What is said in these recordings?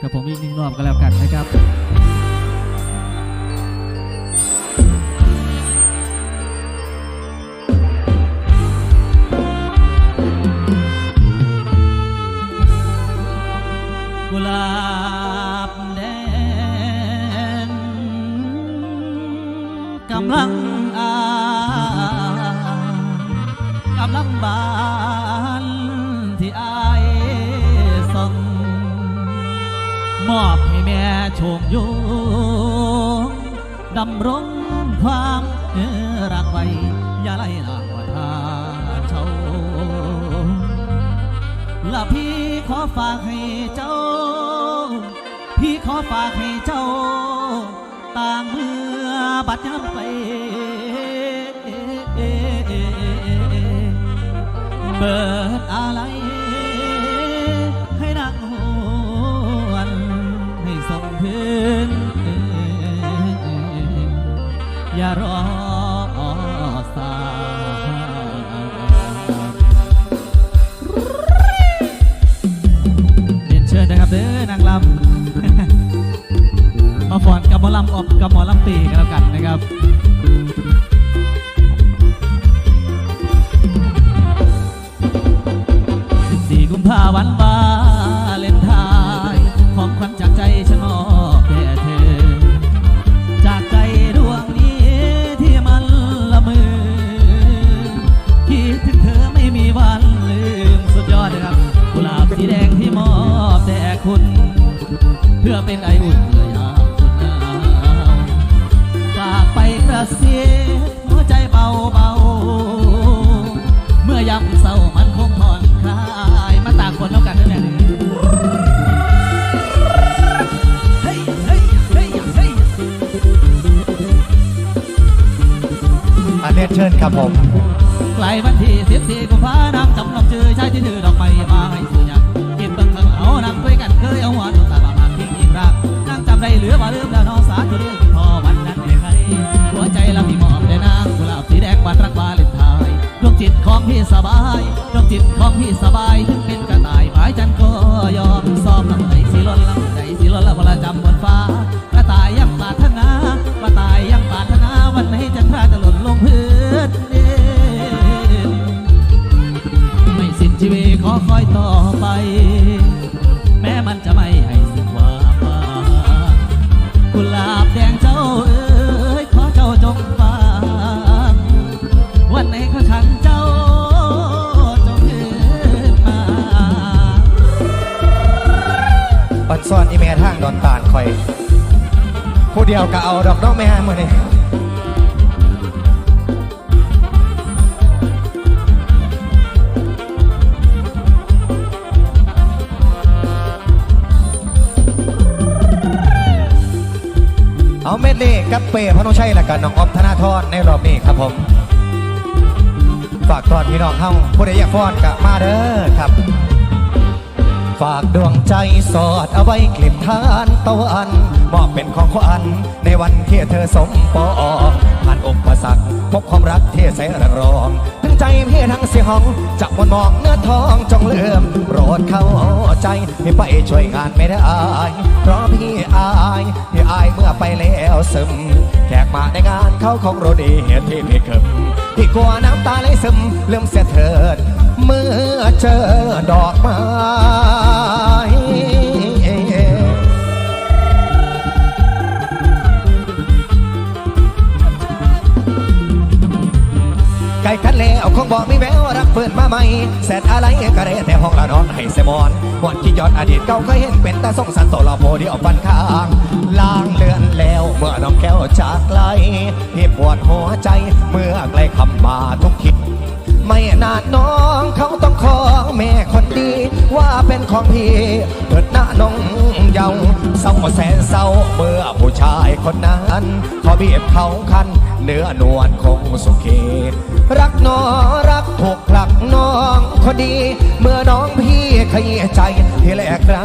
กับผมอีกหนึ่งรอบก็แล้วกันนะครับกุหลาบแดงกำลังอากำลังบาน อบให้แม่โชคโยงดำรงความรักไว้อย่าไล่ลางว่าทาเช่าละพี่ขอฝากให้เจ้า พี่ขอฝากให้เจ้า ต่างเมื่อบัดย้ำไปเบิด ลำออกกับหมอลำตีกันแล้วกันนะครับ อาเรียนครับผมไกลวันที่สิบสี่กุมภาน้ำจำลองชื่อชายที่ถือดอกไม้มาให้สุญญากินเบิ่งเบิ่งเอานางคุยกันเคยเอาหัวดูตาบาบาทิ้งอีกรักนั่งจำได้เหลือว่าลืมแล้วน้องสาธุเรื่องพอวันนั้นไม่ใครหัวใจเราพี่มอบได้นางกุหลาบสีแดงวันรักวาเลนไทน์ดวงจิตของพี่สบายดวงจิตของพี่สบายถึงเป็นกระต่าย คอยต่อไป แม้มันจะไม่ให้สิ้นความหวังกุหลาบแดงเจ้าเอ๋ยขอเจ้าจงฟังวันไหนเขาฉันเจ้าจงคืนมาปันซ่อนอีเมทางดอนตาลคอย ผู้เดียวก็เอาดอกน้องแม่มือนี่ เอาเมดเล่กับเป้พนุชัยและกันน้องอ๊อฟธนาธรในรอบนี้ครับผม ฝากตอนพี่น้องเฮาผู้ใดอยากฟ้อนก็มาเด้อครับ ฝากดวงใจสอดเอาไว้กลิ่นทานตะวันมอบเป็นของขวัญในวันที่เธอสมปองผ่านอุปสรรคพบความรักที่แสนรองถึงใจพี่ทั้งเสียหองจะมนมองเนื้อทองจงเลื่อมโปรดเข้าใจให้ไปช่วยงานไม่ได้เพราะพี่อายพี่อายเมื่อไปแล้วซึมแขกมาในงานเขาคงโรดีเหตุที่พี่เคิมพี่กลัวน้ำตาไหลซึมลืมเสียเถิด เมื่อเจอดอกไม้ไก่คันแล้วคงบอกมีแววรักเปิดมาใหม่แสนอะไรก็ได้แต่ห้องละนอนให้เสมอนหวนที่ยอดอดีตเก่าเคยเห็นเป็นแต่ส่งสันโตลาโพดียวปันข้างล่างเลือนแล้วเมื่อน้องแก้วจากไกลพี่ปวดหัวใจเมื่อใกล้คำมาทุกคิด ไม่นานน้องเขาต้องของแม่คนดี ว่าเป็นของพี่เถิดหน้าน้องเยาวเศร้าแสนเศร้าเมื่อผู้ชายคนนั้นเขอบีบเขาคันเนื้อนวลคงสุขีรักน้องรักถูกผลักน้องคนดี เมื่อน้องพี่ขยี้ใจที่แหลกรา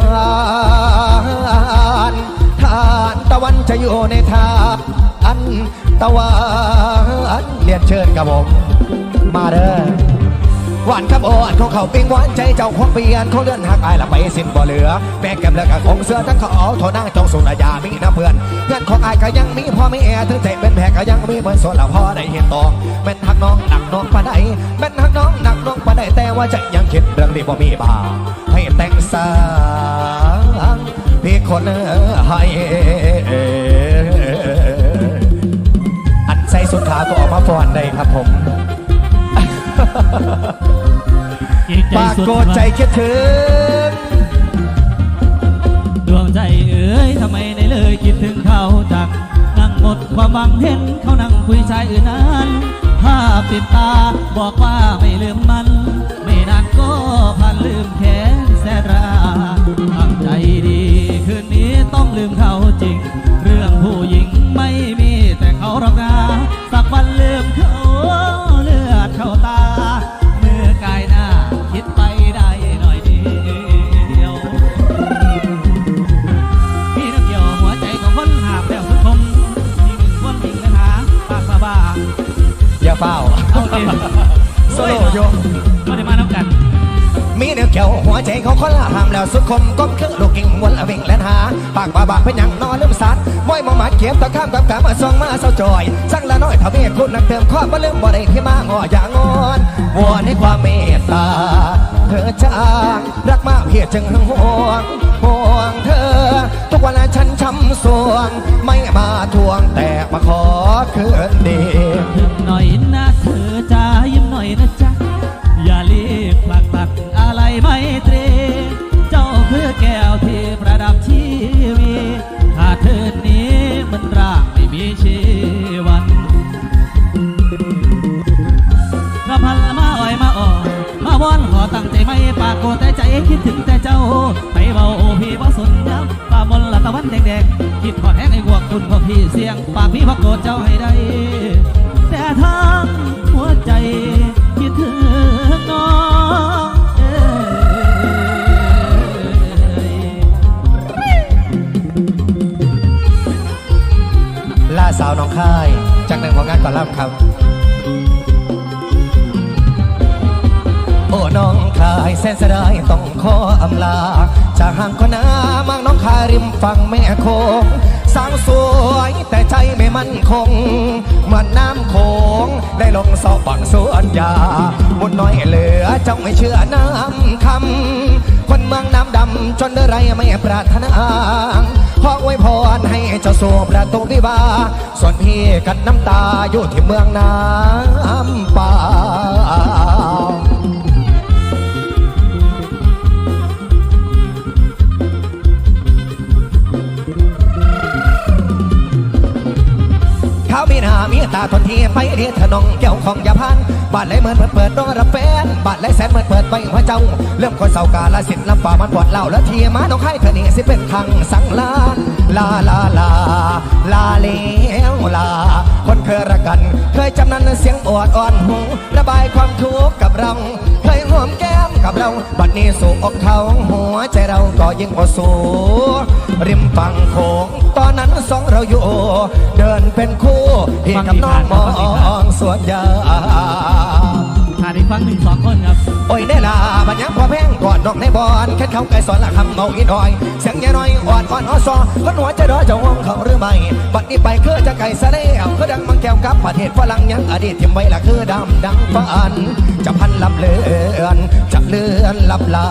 นทานตะวันจะอยู่ในทางอันตะวันเรียนเชิญกับผม มาเด้อหวานครับอ่อนของเขาปิ้งหวานใจเจ้าของเปลี่ยนเขาเลื่อนหักอายละไปสิ้นบ่เหลือแม่แก้มเลิกกับของเสื้อทั้งเขาเอาโทนั่งจองสุนยามีนะเพื่อนเงื่อนของอายก็ยังมีพ่อไม่แอถึงใจเป็นแผลก็ยังมีเพื่อนส่วนละพ่อได้เห็นตองแม่นหักน้องหนักน้องปะไดแม่นหักน้องหนักน้องปะไดแต่ว่าใจยังคิดเรื่องดีบ่มีบาให้แต่งสางพี่คนให้อันใส่สุดขาตัวออกมาฟอนได้ครับผม ปากสุดโกใจคิดถึงดวงใจเอ๋ยทำไมได้เลยคิดถึงเขาจังนั่งหมดความหวังเห็นเขานั่งคุยชายอื่นนั้นภาพติดตาบอกว่าไม่ลืมมัน ไม่นานก็ผ่านลืมแขนแสนรา อย่าเฝ้าเอาเองโซโล่โยก็ได้มาน้ำกัน มีแนวเกี่ยวหัวใจของคนละหามแล้วสุดคมก้มคือลูกกิ่งวนละวิ่งและหา ปากบาบาเป็นอย่างนอนลืมสัตว์มวยมาหมัดเขียบตะข้ามกับกามาซองมาเศร้าจอยสั่งละน้อยทวีคุณนักเติมข้อมาลืมบ่ได้ที่มางออย่างงอนวอนให้ความเมตตาเธอจางรักมากเพียรจึงห่วงห่วงเธอทุก วันละฉันช้ำสวงไม่มาทวงแต่มาขอคืนดีถึงหน่อยนะเธอจ้ายิ้มหน่อยนะจ๊ะอย่ารีบผลักตัดอะไรไม่เตรเจ้าคือแก้วที่ประดับชีวิตถ้าเธอนี้มันร่างไม่มีชีวันกระพันมาอ่อยมาอ่อนมาวอนขอตั้งใจไม่ปากโกแต่ใจคิดถึงแต่เจ้าไปเบาโอพี่ว่สนยับป่ามนละ ตะวันแดงๆคิดขอดแห้งไอ้วกคุณพวกพี่เสียงปากพี่พักโกรธเจ้าให้ได้ แต่ทางหัวใจคิดถึงน้องล่าสาวน้องค่าย จากหนึ่งของงานก่อนรับครับ โอ้น้อง คายแสนสดายต้องขออำลา จากห่างคนน้ามางน้องคาริมฝั่งแม่โคงสร้างสวยแต่ใจไม่มั่นคงเหมือนน้ำโขงได้ลงสอบฝั่งสวนยามุดน้อยเหลือเจ้าไม่เชื่อน้ำคำคนเมืองน้ำดำจนได้ไรไม่ปรารถนาขออวยพรให้เจ้าสู่ประตูวิวาส่วนพี่กันน้ำตาอยู่ที่เมืองน้ำป่า เขามีหน้ามีตาทนทีไปเรียนถนองแก้วของยาพันบานไรเหมือนเปิดเปิดรอรับแฟนบานไรแสนเหมือนเปิดไปหัวเจ้า เริ่มคนเศร้ากาลสิทธิ์ลำป่ามันปวดเล่าแล้วทีมาน้องไข่เธอนี่สิเป็นทางสังลาลาลาลาลาเลวลา คนเคยรักกัน เคยจำนั้นเสียงอวดอ่อนหูระบายความทุกข์กับเราเคยหอมแก้มกับเรา บัดนี้สู่อกเขาหัวใจเราก็ยิ่งอดสูริมฝั่งโขงตอนนั้นสองเราอยู่ เดินเป็นคู่พี่กับน้องมองสวนยางขาดอีกฟังหนึ่งสองคนครับ โอ้ยได้ลาบัญญัติพอแพงก่อนดอกในบอนแค่เขาไก่สอนละคำเมาอีดอย เสียงยาน้อยอ่อนอ่อนอ้อซอคนหัวจะรอจะวงเขาหรือไม่ บัดนี้ไปคือจะไก่สะเล่ กับประเทศฝรั่งยังอดีตทิมไว้ละคือดำดังฝัน จะพันลับเลือนจะเลื่อนลับลา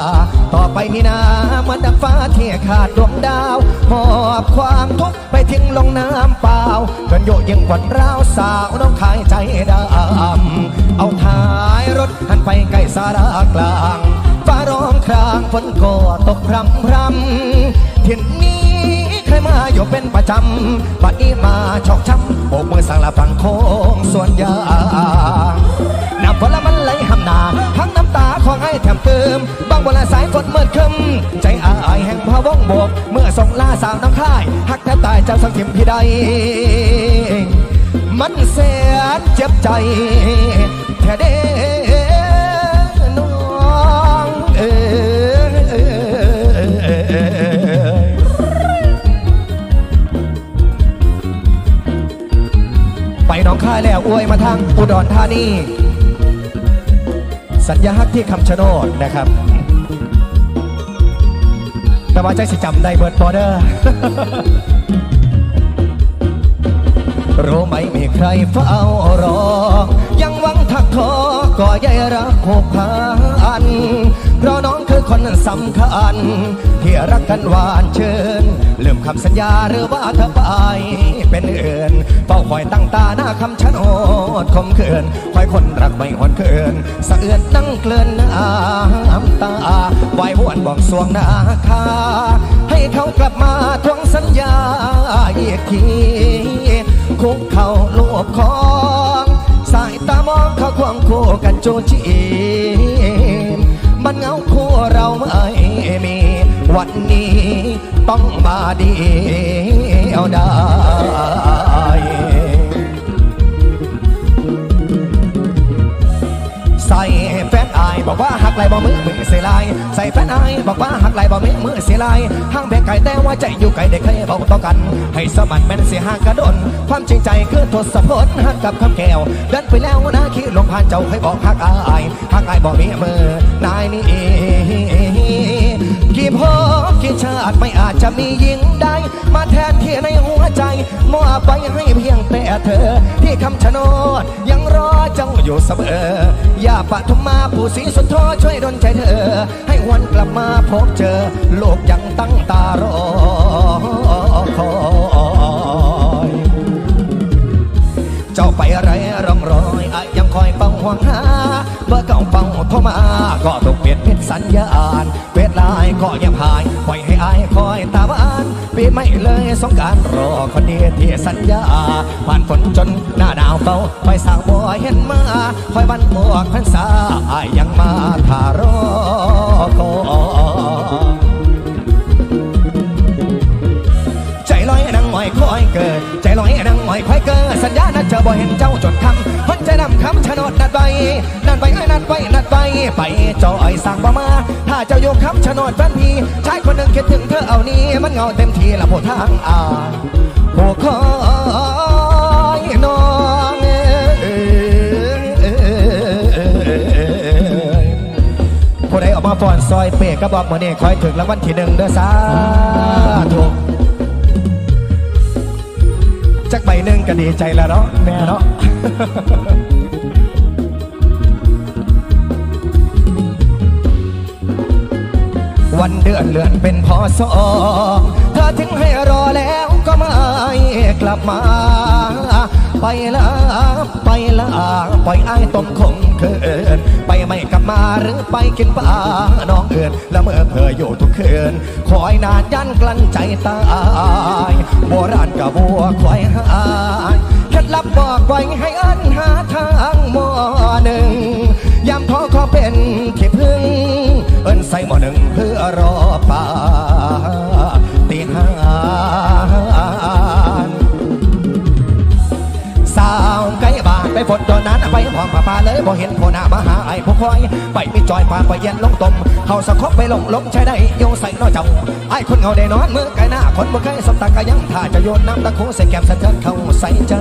ต่อไปนี่นามือนดังฟ้าเที่ยขาดดวงดาวหอบความทุกข์ไปทิ้งลงน้ำเปล่าจนโยยิ่งกว่าร้าวสาวน้องขายใจดำเอาท้ายรถหันไปใกล้สารากลางฟ้าร้องครางฝนก็ตกพรำพรำถิ่นนี้ มาอยู่เป็นประจำบัดนี้มาชอกช้ำโบกมือสั่งละฝั่งโค้งส่วนยางน้ำฝนละมันไหลหำหนาทั้งน้ำตาของไอ้แถมเติม บางวันละสายฝนเมื่อคืมใจอายแห่งพะวงโบก เมื่อส่งลาสาวน้องค่าย หักแทบตายเจ้าสังทิมพี่ใดมันเสียเจ็บใจแท้เด้ ท้ายแล้วอวยมาทางอุดรธานี สัญญาฮักที่คำชะโนดนะครับ แต่ว่าใจสิจำได้เบิร์ดบอเดอร์รู้ไหมมีใครเฝ้ารอ ยังหวังทักทอก็ใยรักผูกพันเพราะน้อง คนสำคัญ ที่รักกันหวานเชิญลืมคำสัญญาหรือว่าเธอไปเป็นเอื่นเฝ้าคอยตั้งตาหน้าคำชะโนดคมเขินคอยคนรักไม่หวนเขินสะเอื้อนนั่งเกลื่อนน้ำตาไหวหวนบอกสวงนาคาให้เขากลับมาทวงสัญญาอีกทีคุกเข่าลูบคองสายตามองเขาควงคู่กันโจจี มันเงาคู่เราไม่มี วันนี้ต้องมาดีเอาได้ใส่แฟนอายบอกว่าหักไหลบ่มือมือ สียลายใส่แฟนอายบอกว่าหักไหลบอกมือมือเสียลายห้างแบกไก่แต่ว่าใจอยู่ไกลได้เคยบอกต่อกัน ให้สมันแม่นเสียห้างกระโดนความจริงใจคือทศพลหักกับคำแก้วเดินไปแล้วนะคิดลงผ่านเจ้าให้บอกหักอายหักอายบอกมีมือนายนี่ กี่พบกี่ชาติไม่อาจจะมียิงใดมาแทนที่ในหัวใจมอบไปให้เพียงแต่เธอ ที่คำชะโนดยังรอเจ้าอยู่เสมออย่าปะทุมมาผู้สีสุดโทช่วยดลใจเธอ ให้วันกลับมาพบเจอ โลกยังตั้งตารอคอยเจ้าไปอะไรร่องรอยอะยังคอยเฝ้าห่วงหาเบอร์เก่าเฝ้าโทรมาก็ต้องเปลี่ยนเป็นสัญญาณ เวทลายก็ยังหายปล่อยให้อายคอยตาหวานปีไม่เลยสงการรอคนดีที่สัญญา ผ่านฝนจนหน้าหนาวเฝ้าคอยสาวบัวเห็นมาคอยบันบวกพันษาอายยังมาทารอคอยใจลอยนังหอยคอยเกิด ใจลอยนังหอยคอยเกิด สัญญานัดเจอบ่เห็นเจ้าจนคำคนใจนำคำชะโนดนัดไปนัดไปไอ้นัดไปนัดไปไปจอยสั่งบ่มา ถ้าเจ้าอยู่คำชะโนดแฟนพี่ชายคนหนึ่งคิดถึงเธอเอานี้มันเงาเต็มทีละโพทางอ่านผู้คอยน้องเอ้ยผู้ใดออกมาฟอนซอยเปกก็บอกมื่อนี้คอยถึงรางวัลที่หนึ่งเด้อสาธุ จักใบหนึ่งก็ดีใจแล้วเนาะแม่เนาะวันเดือนเลื่อนเป็นพอสองถ้าถึงให้รอแล้วก็ไม่กลับมา ไปละไปละปล่อยไอ้ต้มคงเคินไปไม่กลับมาหรือไปกินปลาน้องเอินแล้วเมื่อเพออยู่ทุกคืนคอยนานยันกลั้นใจตายโบราณกับบัวคอยหายเคล็ดลับบอกไว้ให้เอินหาทางมอหนึ่งยามท้อขอเป็นที่พึ่ง เอินใส่หมอหนึ่งเพื่อรอป่า ก่บานนตอนนั้นไปห้องป่าปาเลยบ่เห็นโพหน้ามาหาไอ้ผู้คอย ไปมีจอยปานไปเย็นลงตมเขาสะคบไปลงลงใช้ได้โยใส่นอเจ้าไอ้คนเงาได้นอนมือไก่หน้าคนบ่เคยสบตาก็ยังถ้าจะโยนน้ำตะโคใส่แก้มสะเทือนเข้าใส่ใจ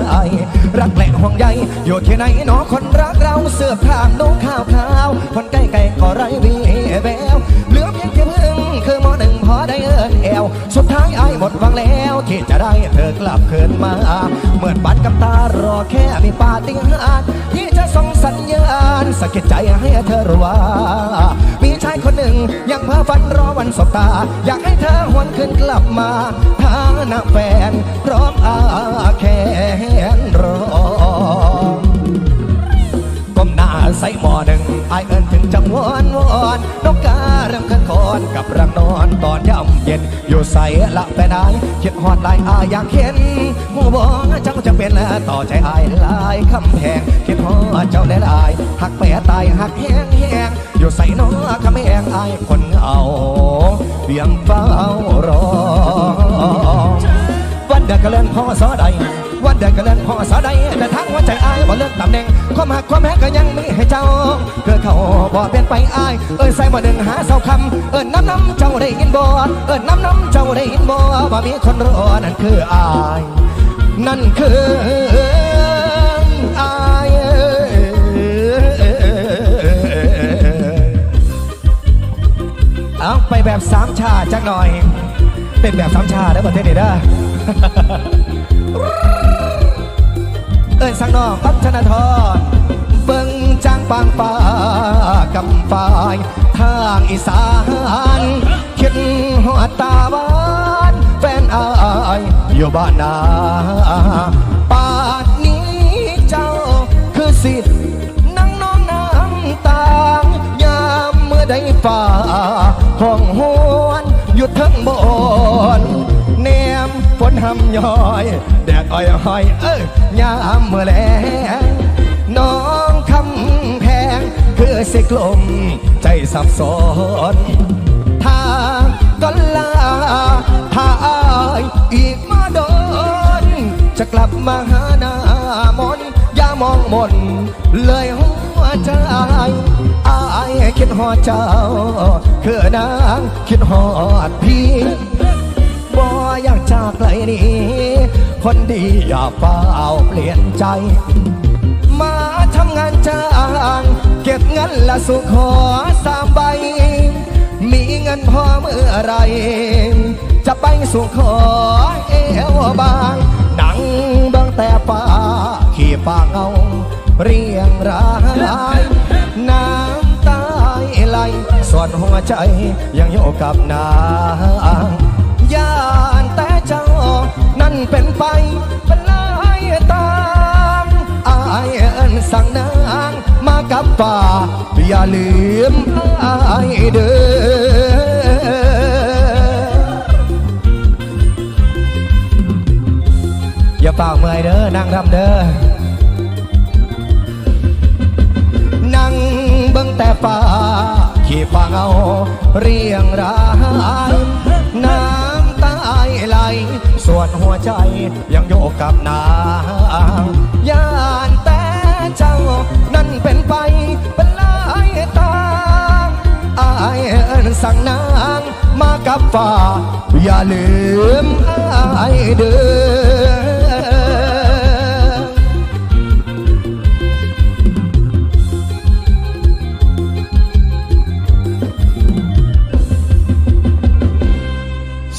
รักแหละห่วงใยอยู่ที่ไหนหนอคนรักเราเสือบทางนุ่งข้าวขาวคนใกล้ไก่ก็ไร้วีแววเหลือเพียงแค่ นแอว สุดท้ายไอ้หมดหวังแล้ว ที่จะได้เธอกลับคืนมา เหมือนบัดกับตารอแค่มีปาฏิหาริย์ที่จะส่งสัญญาณสะกิดใจให้เธอรู้ว่า มีชายคนหนึ่งยังเพ้อฝันรอวันสบตา อยากให้เธอหวนคืนกลับมาฐานะแฟนพร้อมอาแขนรอก้มหน้าใส่หมอหนึ่งไอเอินถึงจังหวนวอนนกการ อนกับรังนอนตอนย่ำเย็น อยู่ใส่ละแหนไอายคิดฮอดลายอายอยากเห็นหมูบองเจ้าจะเป็นต่อใจอายลายคำแพงคิดฮอดเจ้าได้ลายหักแปรตายหักแห้งแห้งอยู่ใส่นอคำแหงอายคนเอาเบียงเฝ้ารอ ดืนก็เล่นพ่อสอใดว่าเดืนก็เล่นพ่อสอใดแต่ทั้งว่าใจอายบ่เลิกตำแหน่งความหักความแห้งก็ยังมีให้เจ้าเกิดเขาบ่เปลี่ยนไปอายเอิ้ใส่บ่นึ่งหาเสาคำเอิ้น้ำน้ำเจ้าได้ยินบ่เอิ้น้ำน้ำเจ้าได้ยินบ่ว่ามีคนรอนั่นคืออายนั่นคืออายเอาไปแบบสามชาจักหน่อย เต้นแบบสามชาได้ประเทศเด้อเอิญสังนอกพัฒนาทรเบิ่งจางปางป่ากำปาย ทางอีสานคิดหัวตาบ้านแฟนอายอยู่บ้านนาป่านนี้เจ้าคือสิทธิ์นั่งนอนน้ำตางยามเมื่อใดฝ่า นแนมฝนหำย้อย แดดอ้อยห้อย เอ้ยยามเมื่อแลงน้องคำแพงคือสิกลม ใจสับสนทางก็ลาถ้าอายอีกมาโดน จะกลับมาหาหน้ามนอย่ามองมน เลยหัวใจอายคิดหอดเจ้าคือนางคิดหอดพี่ บ่อยากจากไกลนี้ คนดีอย่าเฝ้าเปลี่ยนใจ มาทำงานจ้าง เก็บเงินละสุขอสามใบ มีเงินพอเมื่อไร จะไปสุขอเอวบางหนังบื้องแต่ป่าขี่ป่าเงาเรียงรายน้ำตายไหลส่วนหัวใจยังอยู่กับนาง ยานแต่เจ้า นั่นเป็นไปเป็นลายตามอายเอินสั่งนางมากับป่า อย่าลืมอายเด้ออย่าเป่าเมื่อยเด้อนั่งรำเด้อนั่งเบิ่งแต่ป่าขี่ฟังเอาเรียงรายน้าไหล ส่วนหัวใจยังโยกกับนางยานแต่เจ้า นั่นเป็นไปเป็นลายตางอายเอินสั่งนางมากับฝ่า อย่าลืมอายเด้อ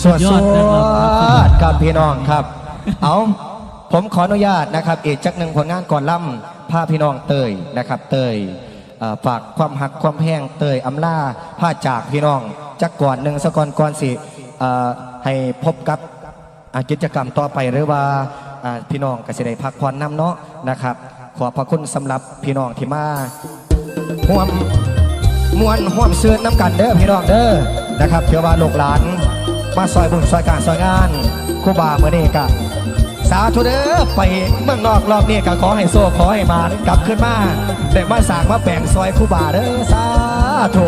สวัสดีอดนะครับพี่น้องครับ เอาผมขออนุญาตนะครับอีกจักหนึ่งผลงานก่อนล่ำผ้าพี่น้องเตยนะครับ เตยฝากความหักความแพงเตยอำลาผ้าจากพี่น้องจักก่อนหนึ่งสกอนก่อนสิให้พบกับกิจกรรมต่อไปหรือว่าพี่น้องก็สิได้พักผ่อนน้ำเนาะนะครับ ขอพระคุณสำหรับพี่น้องที่มาห่วมมวนห่วมซื้อน้ำกันเด้อพี่น้องเด้อนะครับเพื่อว่าลูกหลาน มาซอยบุญซอยการซอยงานคู่บาเมื่อนี้กะสาธุเด้อไปเมืองนอกรอบนี้ก็ขอให้โซ่ขอให้มากลับขึ้นมาแต่มาสางมาแบ่งซอยคู่บาเด้อสาธุ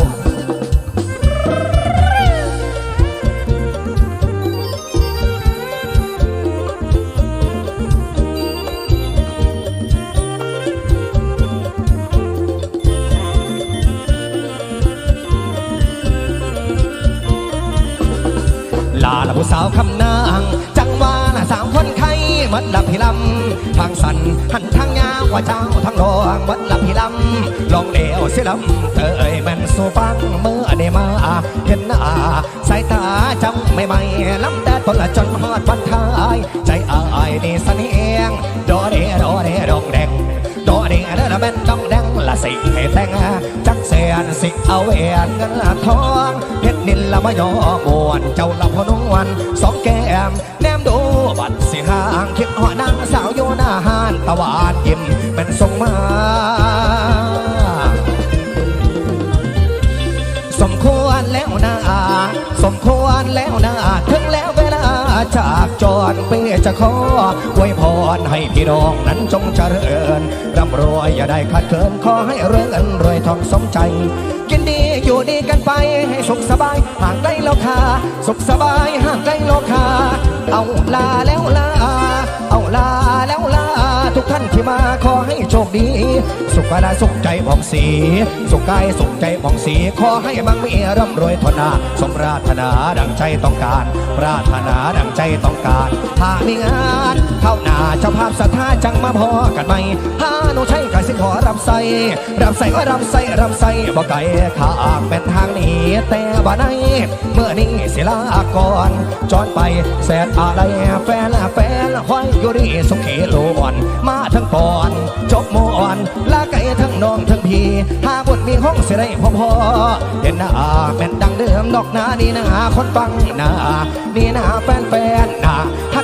ว่าเจ้าทางดองมัดละพิลำลองเดวเสียลำเตยแม่นสูฟังเมื่อได้มาเห็นหน้าสายตาจำไม่ไม่ลำแต่ต้นละจนฮอดวันท้าย ใจอายนี่สันเอียงดอเดดอเดดองแดงดอเดเดละแม่นดองแดงละสิให้แต่งจักเสียนสิเอาเวียนเงินละทองเฮ็ดนินละมายอมวนเจ้าละพนวันสองแก้มแนมดูบัดสิห่างคิดหอนางสาวโยนาหานตะวันยิ้ม มา สมควรแล้วนะสมควรแล้วนะถึงแล้วเวลาจากจรเปจะขออวยพรให้พี่น้องนั้นจงเจริญร่ำรวยอย่าได้ขาดเคินขอให้เรื่องรวยทองสมใจ กินดีอยู่ดีกันไปให้สุขสบายห่างไกลโลกาสุขสบายห่างไกลโลกาเอาลาแล้วลาเอาลาแล้วลา กท่านที่มาขอให้โชคดี สุขกายสุขใจบองสี สุขกายสุขใจบองสี ขอให้มังมีร่ำรวยทนา สมปรารถนาดังใจต้องการ ปรารถนาดังใจต้องการถ้ามีงาน เข้าหน้าเจ้าภาพศรัทธาจังมาพอกันไหมฮานุใช่กสิขอรับใส่รับใส่ก็รับใส่รับใส่บ่ไก่ข้างเป็นทางนี้แต่บ่ในเมื่อนี้สิลาก่อนจอนไปแสนอะไรแฟนแฟนห้อยอยู่รีสุขีโลอนมาทั้งปอนจบมวนลาไก่ทั้งน้องทั้งพี่หาบทมีห้องเสียได้พอพอเห็นหน้าเป็นดังเดิมดอกหนานี่นะคนฟังหนานี่นะแฟนแฟนนะฮั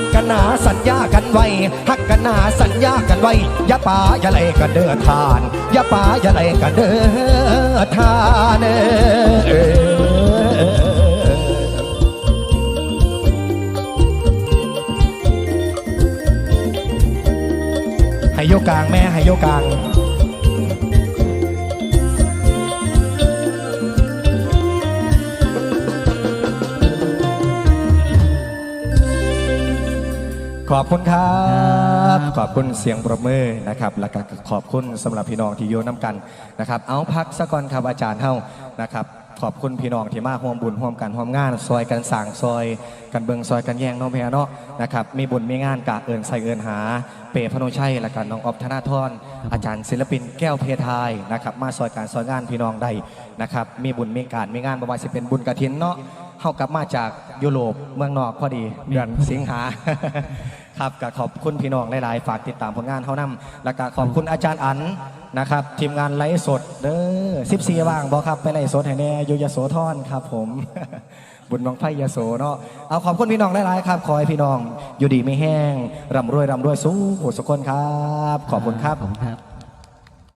กกันหนา สัญญากันไว้ฮักกันหนาสัญญากันไว้อย่าป่าอย่าไหลกันเด้อทานอย่าป่าอย่าไหลกันเด้อทานเออให้โยกกลางแม่ให้โยกกลาง ขอบคุณครับ ขอบคุณเสียงปรบมือนะครับแล้วก็ขอบคุณสำหรับพี่น้องที่โยน้ำกันนะครับ เอาพักสักก่อนครับอาจารย์เฮานะครับ ขอบคุณพี่น้องที่มาร่วมบุญร่วมกันร่วมงานซอยกันสั่งซอย กันเบิงซอยกันแย่งเน้องแพรเนาะนะครับมีบุญมีงานกะเอิญใส่เอิญหา เปรพนุชัยและกันน้องออฟธนาธรอาจารย์ศิลปินแก้วเพทายนะครับ มาซอยการซอยงานพี่น้องได้นะครับ มีบุญมีการมีงานบ่ว่าสิเป็นบุญกระถินเนาะเข้ากลับมาจากยุโรปเมืองนอกพอดีเดือนสิงหา ครับก็ขอบคุณพี่น้องหลายๆ ฝากติดตามผลงานเขานำแล้วก็ขอบคุณอาจารย์อันนะครับทีมงานไลฟ์สดเด้อ14ว่างบอครับไปไลฟ์สดแห้แน่ยุยโสธรครับผม บุญน้องไพ่ยโสเนาะเอาขอบคุณพี่น้องหลายๆครับขอให้พี่น้อง อยู่ดีไม่แห้งร่ำรวยร่ำรวยสู้สุขคนครับ ขอบคุณครับผมครับ